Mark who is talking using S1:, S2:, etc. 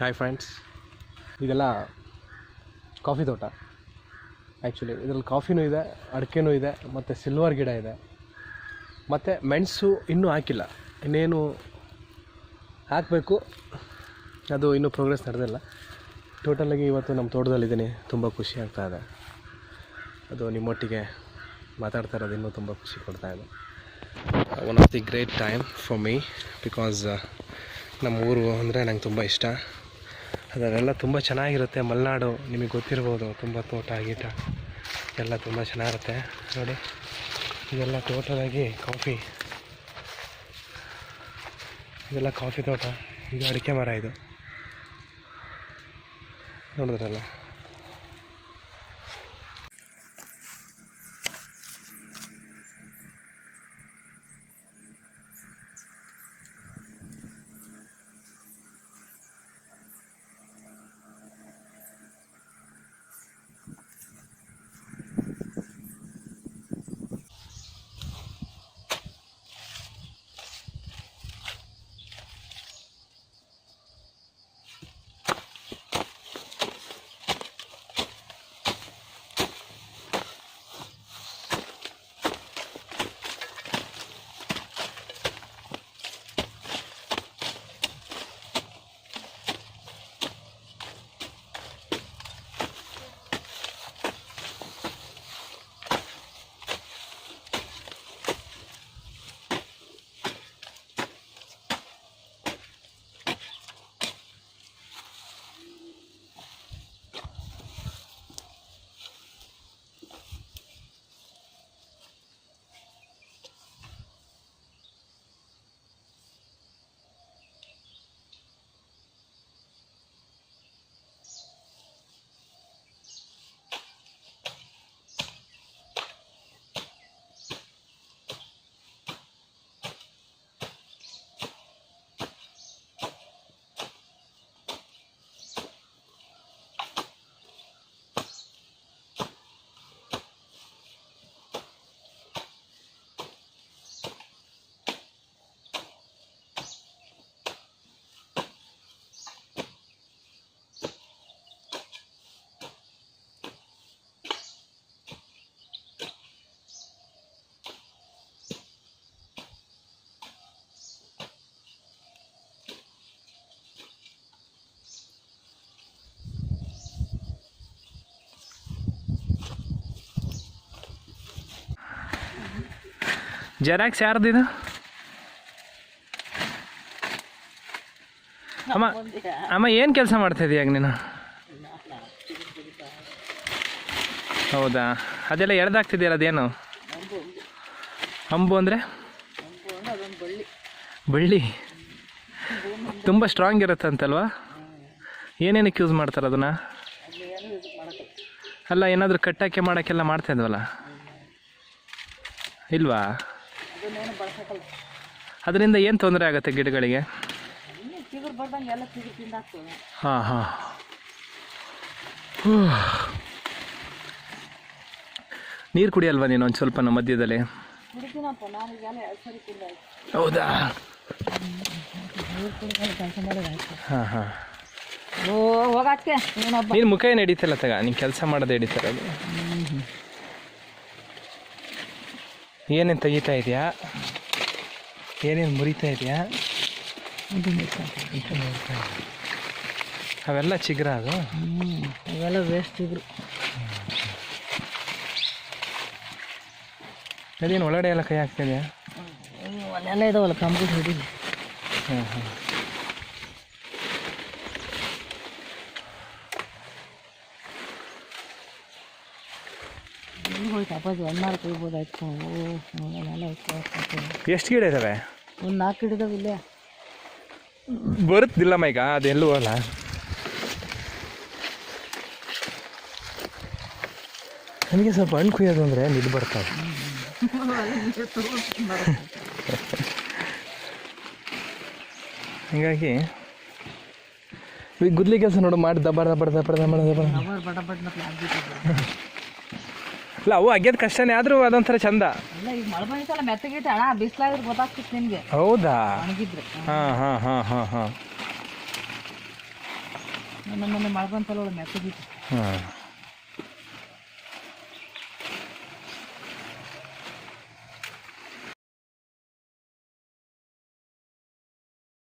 S1: Hi friends ಇದೆಲ್ಲ coffee ತೋಟ. Actually ಇದರಲ್ಲಿ ಕಾಫಿನೂ ಇದೆ, ಅಡಿಕೆನೂ ಇದೆ, ಮತ್ತು ಸಿಲ್ವರ್ ಗಿಡ ಇದೆ. ಮತ್ತು ಮೆಣಸು ಇನ್ನೂ ಹಾಕಿಲ್ಲ. ಇನ್ನೇನು ಹಾಕಬೇಕು? ಅದು ಇನ್ನೂ ಪ್ರೋಗ್ರೆಸ್ ನಡೆದಿಲ್ಲ. ಟೋಟಲಾಗಿ ಇವತ್ತು ನಮ್ಮ ತೋಟದಲ್ಲಿದ್ದೀನಿ. ತುಂಬ ಖುಷಿ ಆಗ್ತಾ ಇದೆ. ಅದು ನಿಮ್ಮೊಟ್ಟಿಗೆ ಮಾತಾಡ್ತಾ ಇರೋದು ಇನ್ನೂ ತುಂಬ ಖುಷಿ ಕೊಡ್ತಾ ಇದೆ. One of the great time for me because ನಮ್ಮ ಊರು ಅಂದರೆ ನಂಗೆ ತುಂಬ ಇಷ್ಟ. ಅದರೆಲ್ಲ ತುಂಬ ಚೆನ್ನಾಗಿರುತ್ತೆ ಮಲೆನಾಡು, ನಿಮಗೆ ಗೊತ್ತಿರ್ಬೋದು, ತುಂಬ ತೋಟ ಗೀಟ ಎಲ್ಲ ತುಂಬ ಚೆನ್ನಾಗಿರುತ್ತೆ. ನೋಡಿ, ಇದೆಲ್ಲ ತೋಟದಾಗಿ ಕಾಫಿ. ಇದೆಲ್ಲ ಕಾಫಿ ತೋಟ, ಇದು ಅಡಿಕೆ ಮರ ಇದು. ನೋಡಿದ್ರಲ್ಲ? ಜೆರಾಕ್ಸ್ ಇದು? ಅಮ್ಮ ಅಮ್ಮ ಏನು ಕೆಲಸ ಮಾಡ್ತಾ ಇದೀಯಾಗ ನೀನು? ಹೌದಾ? ಅದೆಲ್ಲ ಎಳ್ದಾಗ್ತಿದೆಯಲ್ಲ, ಅದೇನು? ಅಂಬು ಅಂದರೆ? ಬಳ್ಳಿ. ತುಂಬ ಸ್ಟ್ರಾಂಗ್ ಇರುತ್ತಂತಲ್ವಾ? ಏನೇನಕ್ಕೆ ಯೂಸ್ ಮಾಡ್ತಾರೆ ಅದನ್ನು? ಅಲ್ಲ, ಏನಾದರೂ ಕಟ್ಟಾಕೆ ಮಾಡೋಕ್ಕೆಲ್ಲ ಮಾಡ್ತಾ ಇದ್ವಲ್ಲ? ಇಲ್ವಾ? ಅದರಿಂದ ಏನು ತೊಂದರೆ ಆಗುತ್ತೆ ಗಿಡಗಳಿಗೆ?
S2: ಚಿಗುರು ಬರ್ದಂಗೆ ಎಲ್ಲ ಚಿಗುರು ತಿಂದಾಕ್ತದೆ
S1: ಹಾಂ ಹಾಂ. ನೀರು ಕುಡಿಯಲ್ವಾ ನೀನು ಒಂದು ಸ್ವಲ್ಪ ನಮ್ಮ ಮಧ್ಯದಲ್ಲಿ? ಹೌದಾ? ಹಾಂ ಹಾಂ. ನೀನು ಮುಖ ಏನು ಹಿಡಿತಲ್ಲ ತಗ? ನೀನು ಕೆಲಸ ಮಾಡೋದು ಹಿಡಿತಾರ ಏನೇನು ತೆಗಿತಾ ಇದೆಯಾ? ಏನೇನು ಮುರಿತಾ ಇದೆಯಾ? ಅವೆಲ್ಲ ಚಿಗ್ರ ಅದು?
S2: ಅವೆಲ್ಲ ವೇಸ್ಟ್ ಚಿಗ್ರು
S1: ಅದೇನು ಒಳಗಡೆ ಎಲ್ಲ ಕೈ ಹಾಕ್ತಿದ್ಯಾ?
S2: ಅಲ್ಲೆಲ್ಲ ಇದಾವಲ್ಲ ಕಂಪ್ಲೀಟ್ ಹಿಡೀಲಿ.
S1: ಹಾಂ ಹಾಂ
S2: ಎಲ್ಲಿ ಹೋಯ್ತು ಅಪ್ಪಾಜಿ ಹಣ್ಣಾರು ಕುಯ್ಬೋದಾಯ್ತು ಓ ಅಲ್ಲೆಲ್ಲ ಇತ್ತು
S1: ಎಷ್ಟು ಗಿಡ ಇದ್ದಾವೆ
S2: ಒಂದು ನಾಲ್ಕು ಗಿಡ ಇಲ್ಲೇ.
S1: ಬರುತ್ತಿಲ್ಲಮ್ಮ ಈಗ ಅದೆಲ್ಲೂ ಅಲ್ಲ. ನನಗೆ ಸ್ವಲ್ಪ ಹಣ್ಣು ಕುಯ್ಯೋದು ಅಂದರೆ ನಿದ್ದು ಬರ್ತಾವೆ ಹೀಗಾಗಿ ಈ ಗುದ್ಲಿ ಕೆಲಸ ನೋಡು ಮಾಡಿ ದಬ್ಬರ ದಬ್ಬರ ದಬ್ಬರ
S2: ಬಡ ದಬ್ಬರ
S1: ಇಲ್ಲ ಅವು ಅಗ್ಯದ ಕಷ್ಟನೇ ಆದ್ರೂ ಅದೊಂಥರ ಚಂದ.
S2: ಅಲ್ಲ ಈಗ ಮಳೆ ಬಂದಿತ್ತಲ್ಲ ಮೆತ್ತಗೈತೆ ಅಣ್ಣ ಬಿಸಿಲಾದ್ರೆ ಗೊತ್ತಾಗ್ತಿತ್ತು ನಿಮಗೆ
S1: ಹೌದಾ?
S2: ಒಣಗಿದ್ರೆ.
S1: ಹಾ ಹಾ ಹಾ ಹಾ ಹಾ.
S2: ಮೊನ್ನೆ ಮಳೆ ಬಂತಲ್ಲ ಮೆತ್ತಗಿತ್ತು
S1: ಹಾಂ.